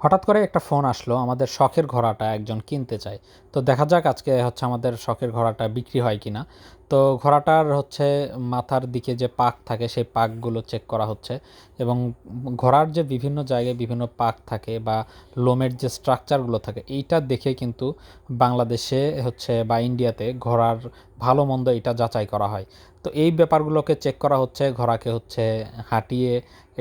হঠাৎ করে একটা ফোন আসলো, আমাদের শখের ঘোড়াটা একজন কিনতে চায়। তো দেখা যাক আজকে হচ্ছে আমাদের শখের ঘোড়াটা বিক্রি হয় কিনা। তো ঘোড়াটার হচ্ছে মাথার দিকে যে পাক থাকে, সেই পাকগুলো চেক করা হচ্ছে এবং ঘোড়ার যে বিভিন্ন জায়গায় বিভিন্ন পাক থাকে বা লোমের যে স্ট্রাকচারগুলো থাকে, এইটা দেখে কিন্তু বাংলাদেশে হচ্ছে বা ইন্ডিয়াতে ঘোড়ার ভালো মন্দ এটা যাচাই করা হয়। তো এই ব্যাপারগুলোকে চেক করা হচ্ছে, ঘোড়াকে হচ্ছে হাঁটিয়ে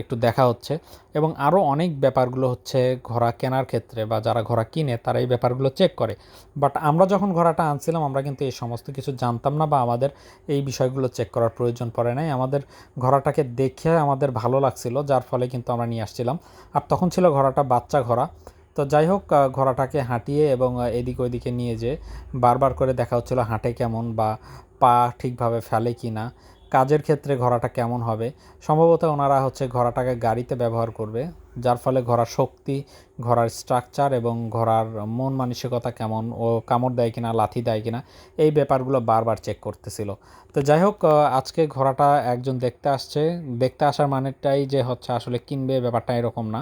একটু দেখা হচ্ছে এবং আরও অনেক ব্যাপারগুলো হচ্ছে ঘোড়া কেনার ক্ষেত্রে বা যারা ঘোড়া কিনে তারা এই ব্যাপারগুলো চেক করে। বাট আমরা যখন ঘোড়াটা আনছিলাম, আমরা কিন্তু এই সমস্ত কিছু জানতাম না বা আমাদের এই বিষয়গুলো চেক করার প্রয়োজন পড়ে নাই। আমাদের ঘোড়াটাকে দেখে আমাদের ভালো লাগছিল, যার ফলে কিন্তু আমরা নিয়ে আসছিলাম। আর তখন ছিল ঘোড়াটা বাচ্চা ঘোড়া। তো যাই হোক ঘোড়াটাকে হাঁটিয়ে এবং এদিক ওইদিকে নিয়ে যে বারবার করে দেখা হচ্ছিল হাঁটে কেমন বা পা ঠিকভাবে ফেলে কি না কাজের ক্ষেত্রে ঘোড়াটা কেমন হবে? সম্ভবত ওনারা হচ্ছে ঘোড়াটাকে গাড়িতে ব্যবহার করবে, যার ফলে ঘোড়ার শক্তি, ঘোড়ার স্ট্রাকচার এবং ঘোড়ার মন মানসিকতা কেমন ও কামড় দেয় কিনা, লাথি দেয় কিনা, এই ব্যাপারগুলো বারবার চেক করতেছিল। তো যাই হোক আজকে ঘোড়াটা একজন দেখতে আসছে। দেখতে আসার মানেটাই যে হচ্ছে আসলে কিনবে ব্যাপারটা এরকম না।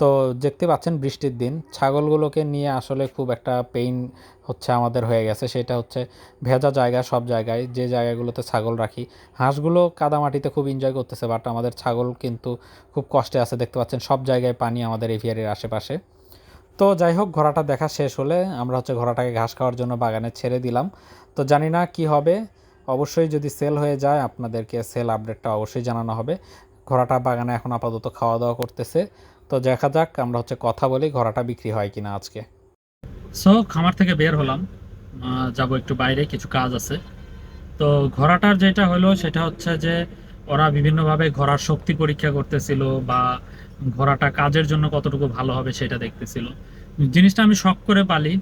তো দেখতে পাচ্ছেন বৃষ্টির দিন। ছাগলগুলোকে নিয়ে আসলে খুব একটা পেইন হচ্ছে আমাদের হয়ে গেছে। সেটা হচ্ছে ভেজা জায়গা সব জায়গায়, যে জায়গাগুলোতে ছাগল রাখি। হাঁসগুলো কাদামাটিতে খুব এনজয় করতেছে বাট আমাদের ছাগল কিন্তু খুব কষ্টে আছে। দেখতে পাচ্ছেন সব জায়গায় পানি আমাদের এভিয়ারের আশেপাশে। তো যাই হোক, ঘোড়াটা দেখা শেষ হলে আমরা হচ্ছে ঘোড়াটাকে ঘাস খাওয়ার জন্য বাগানে ছেড়ে দিলাম। তো জানি না কি হবে। অবশ্যই যদি সেল হয়ে যায়, আপনাদেরকে সেল আপডেটটা অবশ্যই জানানো হবে। ঘোড়াটা বাগানে এখন আপাতত খাওয়া দাওয়া করতেছে। তো দেখা যাক, আমরা হচ্ছে কথা বলি ঘোড়াটা বিক্রি হয় কিনা আজকে। সো খামার থেকে বের হলাম। যাব একটু বাইরে, কিছু কাজ আছে। তো ঘোড়াটার যেটা হলো, সেটা হচ্ছে যে ওরা বিভিন্নভাবে ঘোড়ার শক্তি পরীক্ষা করতেছিল বা ঘোড়াটা কাজের জন্য কতটুকু ভালো হবে সেটা দেখতেছিল। জিনিসটা আমি শখ করে পালি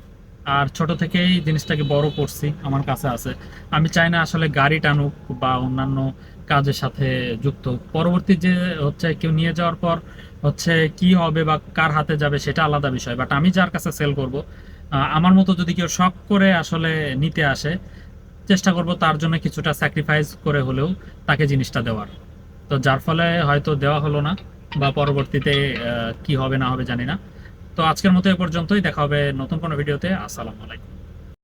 আর ছোট থেকেই জিনিসটাকে বড় করছি, আমার কাছে আছে। আমি চাই না আসলে গাড়ি টানুক বা অন্যান্য কাজের সাথে যুক্ত পরবর্তী যে হচ্ছে কেউ নিয়ে যাওয়ার পর হচ্ছে কি হবে বা কার হাতে যাবে সেটা আলাদা বিষয়। বাট আমি যার কাছে সেল করব আমার মতো যদি কেউ শখ করে আসলে নিতে আসে, চেষ্টা করব তার জন্য কিছুটা স্যাক্রিফাইস করে হলেও তাকে জিনিসটা দেওয়ার। তো যার ফলে হয়তো দেওয়া হলো না বা পরবর্তীতে কি হবে না হবে জানি না। তো আজকের মতো এ পর্যন্তই। দেখা হবে নতুন কোনো ভিডিওতে। আসসালামু আলাইকুম।